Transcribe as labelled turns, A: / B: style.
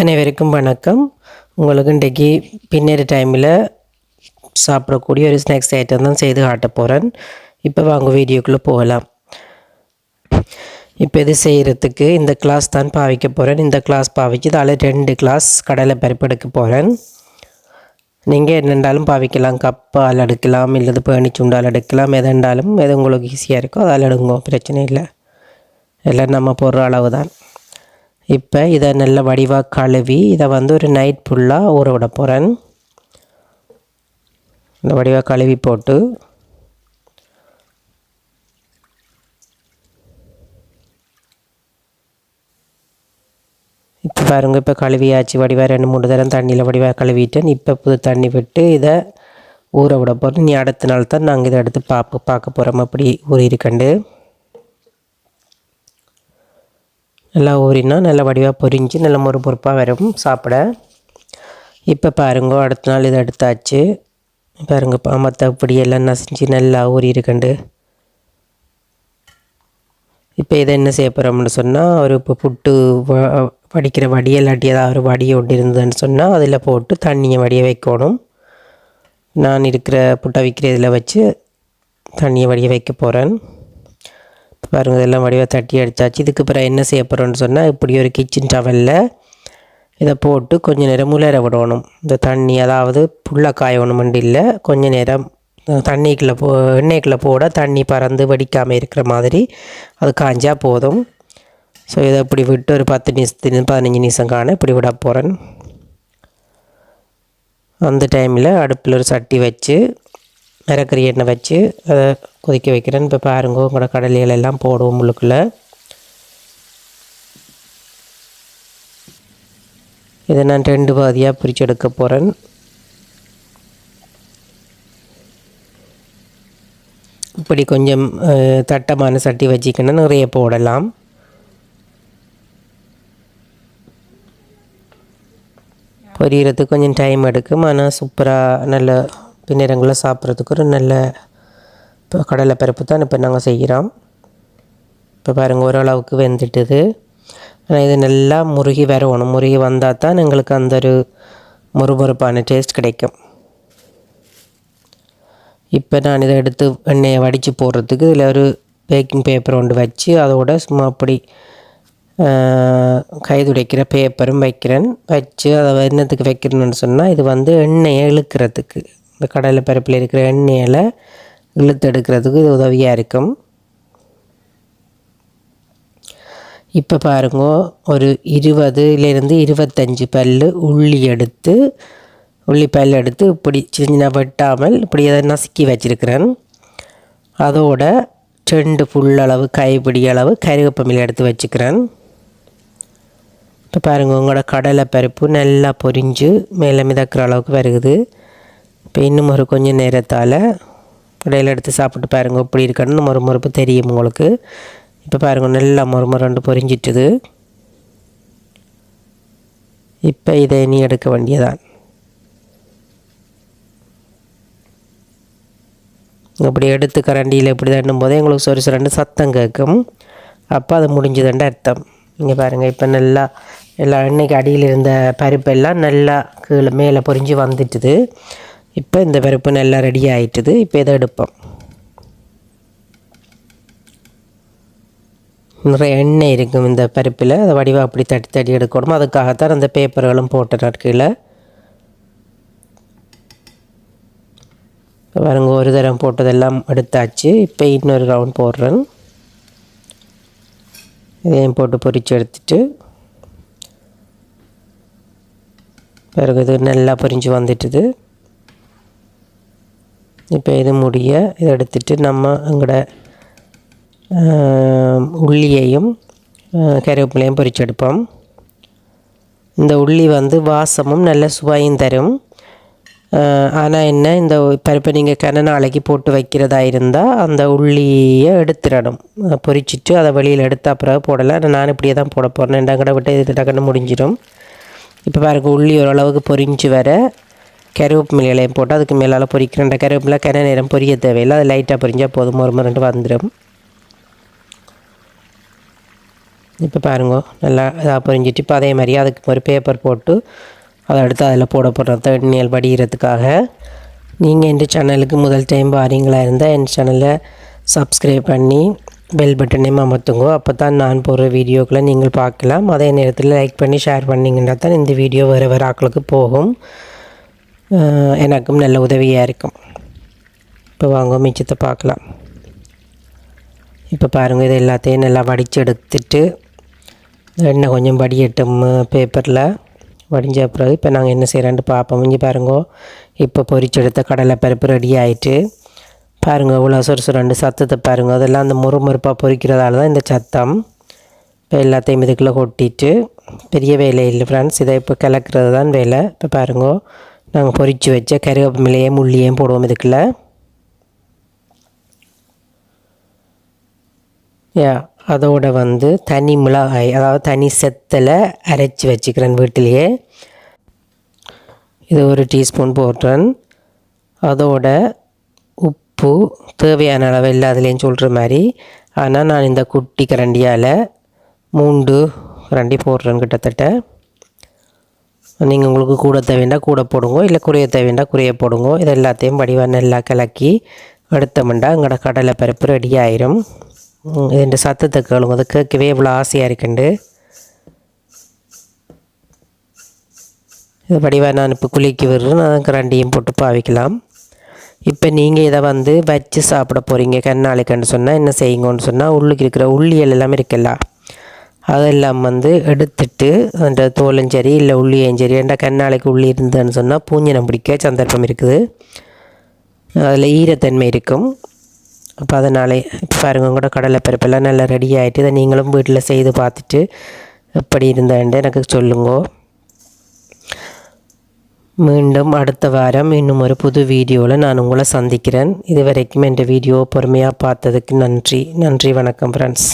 A: அனைவருக்கும் வணக்கம். உங்களுக்கு இன்றைக்கு பின்னர் டைமில் சாப்பிடக்கூடிய ஒரு ஸ்நாக்ஸ் ஐட்டம் தான் செய்து காட்ட போகிறேன் இப்போ வாங்க வீடியோக்குள்ளே போகலாம். இப்போ இது செய்கிறதுக்கு இந்த கிளாஸ் தான் பாவிக்க போகிறேன் இந்த கிளாஸ் பாவிச்சு அதில் ரெண்டு கிளாஸ் கடலை பருப்பு எடுக்க போகிறேன் நீங்கள் என்னென்றாலும் பாவிக்கலாம். கப்பால் எடுக்கலாம் இல்லது பேணிச்சுண்டால் எடுக்கலாம். எதாண்டாலும் எது உங்களுக்கு ஈஸியாக இருக்கோ அதால் எடுங்கோ. பிரச்சனை இல்லை. எல்லாம் நம்ம போடுற அளவு தான் இப்போ இதை நல்ல வடிவாக கழுவி இதை வந்து ஒரு நைட் ஃபுல்லாக ஊற விட போகிறேன் இந்த வடிவாக கழுவி போட்டு இப்போ பாருங்க இப்போ கழுவியாச்சு. வடிவாக ரெண்டு மூணு தரம் தண்ணியில் வடிவாக கழுவிட்டேன். இப்போ புது தண்ணி விட்டு இதை ஊற விட போகிறோம் நீ அடுத்த நாள் தான் நாங்கள் இதை எடுத்து பார்ப்போம் பார்க்க போகிறோம் அப்படி ஊறியிருக்கண்டு நல்லா ஊறினா நல்லா வடிவாக பொரிஞ்சு நல்ல மொறு பொறுப்பாக வரும். சாப்பிட. இப்போ பாருங்க அடுத்த நாள் இதை எடுத்தாச்சு பாருங்க மற்ற இப்படி எல்லாம் நசைஞ்சு நல்லா ஊறி இருக்கண்டு. இப்போ இதை என்ன செய்ய போகிறோம்னு சொன்னால் ஒரு இப்போ புட்டு வடிக்கிற வடி இல்லாட்டி ஏதாவது ஒரு வடி ஒன்று இருந்ததுன்னு சொன்னால் அதில் போட்டு தண்ணியை வடிய வைக்கணும். நான் இருக்கிற புட்டை வைக்கிற இதில் வச்சு தண்ணியை வடிய வைக்க போகிறேன் பாருங்க இதெல்லாம் வடிவாக தட்டி அடித்தாச்சு இதுக்கு பிறகு என்ன செய்ய போகிறோன்னு சொன்னால் இப்படி ஒரு கிச்சன் டவலில் இதை போட்டு கொஞ்ச நேரம் உலர விடணும். இந்த தண்ணி அதாவது புல்ல காயணுமெண்டு இல்லை. கொஞ்ச நேரம் தண்ணிக்குள்ளே போ எண்ணெய்க்குள்ளே போட தண்ணி பறந்து வடிக்காமல் இருக்கிற மாதிரி அது காஞ்சா போதும். ஸோ இதை இப்படி விட்டு ஒரு பத்து நிமிஷத்து பதினஞ்சு நிமிஷம் காண இப்படி விட போகிறேன் அந்த டைமில் அடுப்பில் ஒரு சட்டி வச்சு மிரக்கறி எண்ணெய் வச்சு அதை கொதிக்க வைக்கிறேன். இப்போ பாருங்க உங்களோட கடலைகள் எல்லாம் போடுவோம் உள்ளுக்குள்ளே. இதை நான் ரெண்டு பாதியாக பிரித்து எடுக்க போகிறேன் இப்படி கொஞ்சம் தட்டமான சட்டி வச்சுக்கணும் நிறைய போடலாம். பொரியறதுக்கு கொஞ்சம் டைம் எடுக்கும். ஆனால் சூப்பராக நல்ல பின்னிறங்களை சாப்பிட்றதுக்கு ஒரு நல்ல இப்போ கடலை பருப்பு தான் இப்போ நாங்கள் செய்கிறோம் இப்போ பாருங்கள் ஓரளவுக்கு வெந்துட்டுது. ஆனால் இது நல்லா முருகி வரணும். முருகி வந்தால் தான் எங்களுக்கு அந்த ஒரு முறுமுறுப்பான டேஸ்ட் கிடைக்கும். இப்போ நான் இதை எடுத்து எண்ணெயை வடித்து போடுறதுக்கு இதில் ஒரு பேக்கிங் பேப்பர் ஒன்று வச்சு அதோட சும்மா அப்படி கை துடைக்கிற பேப்பரும் வைக்கிறேன். வச்சு அதை என்னத்துக்கு வைக்கிறேன்னு சொன்னால் இது வந்து எண்ணெயை இழுக்கிறதுக்கு. இந்த கடலை பருப்பில் இருக்கிற எண்ணெயில் இழுத்து எடுக்கிறதுக்கு இது உதவியாக இருக்கும். இப்போ பாருங்க ஒரு இருபதுலேருந்து இருபத்தஞ்சி பல் உள்ளி எடுத்து உள்ளி பல் எடுத்து இப்படி சின்ன வெட்டாமல் இப்படி அதை நசுக்கி வச்சுருக்கிறேன். அதோட ரெண்டு புல்லளவு கைப்பிடி அளவு கருவேப்பமில் எடுத்து வச்சுக்கிறேன். இப்போ பாருங்கள் உங்களோட கடலை பருப்பு நல்லா பொரிஞ்சு மேலே மிதக்கிற அளவுக்கு வருகுது. இப்போ இன்னும் ஒரு கொஞ்சம் நேரத்தால் இடையில எடுத்து சாப்பிட்டு பாருங்கள் இப்படி இருக்கணும்னு மறுமறுப்பு தெரியும் உங்களுக்கு. இப்போ பாருங்கள் நல்லா மொறு மொரண்டு பொரிஞ்சிட்டுது. இப்போ இதை நீ எடுக்க வேண்டியதான் இப்படி எடுத்து கரண்டியில் இப்படி தண்டும் போதே எங்களுக்கு சொரி சொரண்டு சத்தம் கேட்கும். அப்போ அது முடிஞ்சதுன்ற அர்த்தம். இங்கே பாருங்கள் இப்போ நல்லா எல்லா எண்ணெய்க்கு அடியில் இருந்த பருப்பெல்லாம் நல்லா கீழே மேலே பொரிஞ்சு வந்துட்டுது. இப்போ இந்த பருப்பு நல்லா ரெடி ஆகிட்டுது இப்போ இதை எடுப்போம். நிறைய எண்ணெய் இருக்கும் இந்த பருப்பில். அதை வடிவாக அப்படி தட்டி தட்டி எடுக்கணும். அதுக்காகத்தான் அந்த பேப்பர்களும் போட்ட கீழே. பாருங்க ஒரு தரம் போட்டதெல்லாம் எடுத்தாச்சு. இப்போ இன்னொரு ரவுண்ட் போடுறேன். இதையும் போட்டு பொரித்து எடுத்துட்டு. பிறகு இது நல்லா பொரிஞ்சு வந்துட்டுது. இப்போ இது முடிய இதை எடுத்துட்டு நம்ம எங்களோட உள்ளியையும் கருவேப்பிலையும் பொரிச்செடுப்போம். இந்த உள்ளி வந்து வாசமும் நல்ல சுவையும் தரும். ஆனால் என்ன இந்த பருப்பை நீங்கள் கன நாளைக்கு போட்டு வைக்கிறதா இருந்தால் அந்த உள்ளியை எடுத்துடணும். பொரிச்சிட்டு அதை வெளியில் எடுத்த பிறகு போடலாம். நான் இப்படியே தான் போட போகிறேன் ரெண்டாம் கடை விட்டு இது டக்குன்னு முடிஞ்சிடும். இப்போ பாருங்கள் உள்ளி ஓரளவுக்கு பொரிஞ்சு வர கருவேப்பிலை இலையும் போட்டு அதுக்கு மேலால் பொரிக்கிறேன் கருவேப்பிலை கன நேரம் பொரிய தேவையில்லை. அது லைட்டாக பொரிஞ்சால் போதும். ஒரு மரண்டு வந்துடும் இப்போ பாருங்க நல்லா இதாக பொரிஞ்சிட்டு இப்போ அதே மாதிரி அதுக்கு ஒரு பேப்பர் போட்டு அதை எடுத்து அதில் போட போடுற எண்ணெயில் வடிகிறதுக்காக. நீங்கள் என் சேனலுக்கு முதல் டைம் வாரீங்களா இருந்தால் என் சேனலை சப்ஸ்கிரைப் பண்ணி பெல் பட்டனையும் அமர்த்துங்க. அப்போ தான் நான் போடுற வீடியோக்களை நீங்கள் பார்க்கலாம். அதே நேரத்தில் லைக் பண்ணி ஷேர் பண்ணிங்கன்னா தான் இந்த வீடியோ வேறு வேறு ஆக்களுக்கு போகும். எனக்கும் நல்ல உதவியாக இருக்கும். இப்போ வாங்க மிச்சத்தை பார்க்கலாம். இப்போ பாருங்கள் இது எல்லாத்தையும் நல்லா வடித்து எடுத்துட்டு எண்ணெய் கொஞ்சம் வடியட்டும் பேப்பரில் வடிஞ்ச பிறகு இப்போ நாங்கள் என்ன செய்கிறோன்ட்டு பார்ப்போம். இங்கே பாருங்க இப்போ பொரிச்செடுத்த கடலை பருப்பு ரெடி ஆகிட்டு பாருங்கள் இவ்வளோ சுறுசுரண்டு சத்தத்தை பாருங்கள் அதெல்லாம் அந்த முறுமுறுப்பாக பொறிக்கிறதால தான் இந்த சத்தம். இப்போ எல்லாத்தையும் இதுக்குள்ளே கொட்டிட்டு பெரிய வேலை இல்லை ஃப்ரெண்ட்ஸ் இதை இப்போ கலக்கிறது தான் வேலை. இப்போ பாருங்க நாங்கள் பொரித்து வச்ச கருவேப்பிலையும் முள்ளியையும் போடுவோம் இதுக்குள்ள. யா அதோட வந்து தனி மிளகாய் அதாவது தனி செத்தில் அரைச்சி வச்சுக்கிறேன் வீட்டிலையே. இது ஒரு டீஸ்பூன் போடுறேன் அதோட உப்பு தேவையான அளவு இல்லை அதுலேயும் சொல்கிற மாதிரி. ஆனால் நான் இந்த குட்டி கரண்டியால் மூண்டு கரண்டி போடுறேன் கிட்டத்தட்ட. நீங்கள் உங்களுக்கு கூட தேவைண்டா கூட போடுங்க இல்லை குறைய தேவைண்டா குறைய போடுங்க. இது எல்லாத்தையும் வடிவ நல்லா கலக்கி எடுத்தோம்னா எங்களோட கடலை பருப்பு ரெடி ஆயிரும். இதுன்ற சத்தத்தை கேளுங்க. அது கேட்கவே இவ்வளோ ஆசையாக இருக்குண்டு. இது வடிவாக நான் இப்போ குளிக்கி விடுறேன். அதான் கரண்டியும் போட்டு பாவிக்கலாம். இப்போ நீங்கள் இதை வந்து வச்சு சாப்பிட போகிறீங்க கண்ணாளிக்கன்னு சொன்னால் என்ன செய்யுங்கன்னு சொன்னால் உள்ளுக்கு இருக்கிற உள்ளியல் எல்லாமே இருக்கலாம் அதெல்லாம் வந்து எடுத்துட்டு அந்த தோலும் சரி இல்லை உள்ளியும் சரி ஏன்டா கண்ணாலைக்கு உள்ளி இருந்ததுன்னு சொன்னால் பூஞ்சனம் பிடிக்க சந்தர்ப்பம் இருக்குது. அதில் ஈரத்தன்மை இருக்கும். அப்போ அதனாலே இப்போ பாருங்க கூட கடலை பருப்பெல்லாம் நல்லா ரெடி ஆகிட்டு இதை நீங்களும் வீட்டில் செய்து பார்த்துட்டு எப்படி இருந்தாண்டு எனக்கு சொல்லுங்க. மீண்டும் அடுத்த வாரம் இன்னும் ஒரு புது வீடியோவில் நான் உங்களை சந்திக்கிறேன். இது வரைக்கும் என் வீடியோ பொறுமையாக பார்த்ததுக்கு நன்றி. நன்றி வணக்கம் ஃப்ரெண்ட்ஸ்